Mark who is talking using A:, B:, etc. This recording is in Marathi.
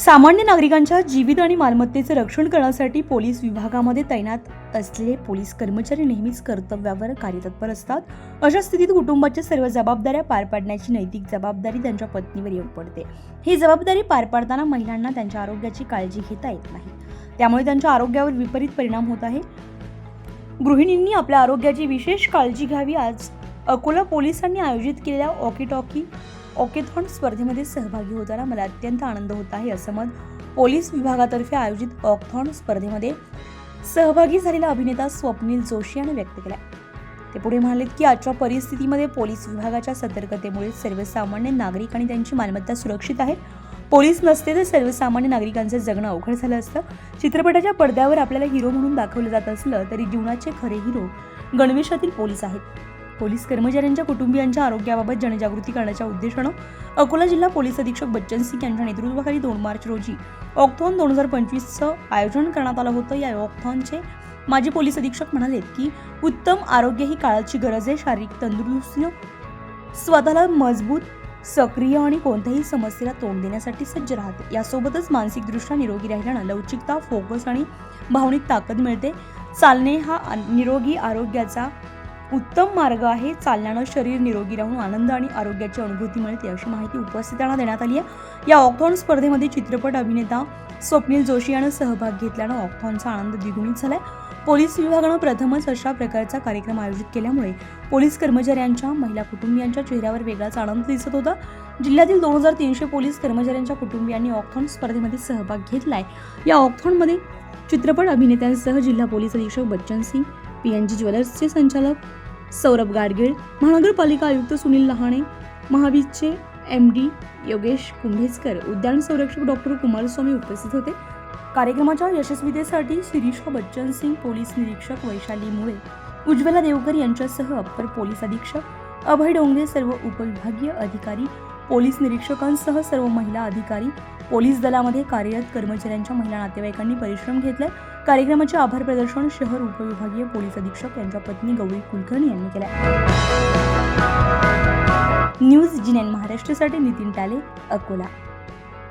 A: सामान्य नागरिकांच्या जीवित आणि मालमत्तेचे रक्षण करण्यासाठी पोलीस विभागामध्ये तैनात असलेले पोलीस कर्मचारी नेहमीच कर्तव्यावर कार्यतत्पर असतात. अशा स्थितीत कुटुंबाच्या सर्व जबाबदाऱ्या पार पाडण्याची नैतिक जबाबदारी त्यांच्या पत्नीवर येऊन पडते. ही जबाबदारी पार पाडताना महिलांना त्यांच्या आरोग्याची काळजी घेता येत नाही. त्यामुळे त्यांच्या आरोग्यावर विपरीत परिणाम होत आहे. गृहिणींनी आपल्या आरोग्याची विशेष काळजी घ्यावी. आज अकोला पोलिसांनी आयोजित केलेल्या ऑकी टॉकी ऑकेथॉन स्पर्धेमध्ये सहभागी होताना मला अत्यंत आनंद होत आहे असं मत पोलीस विभागातर्फे आयोजित ऑकथॉन स्पर्धेमध्ये सहभागी झालेला अभिनेता स्वप्नील जोशी याने व्यक्त केला. ते पुढे म्हणालेत की आजच्या परिस्थितीमध्ये पोलीस विभागाच्या सतर्कतेमुळे सर्वसामान्य नागरिक आणि त्यांची मालमत्ता सुरक्षित आहे. पोलीस नसते तर सर्वसामान्य नागरिकांचं जगणं अवघड झालं असतं. चित्रपटाच्या पडद्यावर आपल्याला हिरो म्हणून दाखवलं जात असलं तरी जीवनाचे खरे हिरो गणवेशातील पोलीस आहेत. पोलीस कर्मचाऱ्यांच्या कुटुंबियांच्या आरोग्याबाबत जनजागृती करण्याच्या उद्देशानं अकोला जिल्हा पोलीस अधीक्षक बच्चन सिंग यांच्या नेतृत्वाखाली दोन मार्च रोजी ऑक्थॉन दोन हजार पंचवीसचं आयोजन करण्यात आलं होतं. या ऑक्थॉनचे माजी पोलीस अधीक्षक म्हणालेत की उत्तम आरोग्य ही काळाची गरज आहे. शारीरिक तंदुरुस्ती स्वतःला मजबूत सक्रिय आणि कोणत्याही समस्येला तोंड देण्यासाठी सज्ज राहते. यासोबतच मानसिकदृष्ट्या निरोगी राहिल्यानं लवचिकता फोकस आणि भावनिक ताकद मिळते. चालणे हा निरोगी आरोग्याचा उत्तम मार्ग आहे. चालण्यानं शरीर निरोगी राहून आनंद आणि आरोग्याची अनुभूती मिळते अशी माहिती उपस्थितांना देण्यात आली आहे. या ऑकथॉन स्पर्धेमध्ये चित्रपट अभिनेता स्वप्नील जोशी यानं सहभाग घेतल्यानं ऑक्थॉनचा आनंद द्विगुणित झालाय. पोलीस विभागानं प्रथमच अशा प्रकारचा कार्यक्रम आयोजित केल्यामुळे पोलीस कर्मचाऱ्यांच्या महिला कुटुंबियांच्या चेहऱ्यावर वेगळाच आनंद दिसत होता. जिल्ह्यातील दोन हजार तीनशे पोलीस कर्मचाऱ्यांच्या कुटुंबियांनी ऑकथॉन स्पर्धेमध्ये सहभाग घेतलाय. या ऑकथॉनमध्ये चित्रपट अभिनेत्यांसह जिल्हा पोलीस अधीक्षक Bachchan Singh P N G ज्वेलर्सचे संचालक सौरभ गाडगीळ महानगरपालिका आयुक्त सुनील लहाणे महावीरचे एम डी योगेश कुंभेजकर उद्यान संरक्षक डॉक्टर कुमारस्वामी उपस्थित होते. कार्यक्रमाच्या यशस्वीतेसाठी शिरीषा बच्चन सिंग पोलीस निरीक्षक वैशाली मुळे उज्ज्वला देवकर यांच्यासह अप्पर पोलीस अधीक्षक अभय डोंगरे सर्व उपविभागीय अधिकारी पोलीस निरीक्षकांसह सर्व महिला अधिकारी पोलीस दलामध्ये कार्यरत कर्मचाऱ्यांच्या महिला नातेवाईकांनी परिश्रम घेतले कार्यक्रमाचे आभार प्रदर्शन शहर उपविभागीय पोलीस अधीक्षक यांच्या पत्नी गौरी कुलकर्णी यांनी केले न्यूज जिनेन महाराष्ट्रासाठी नितीन टाले अकोला.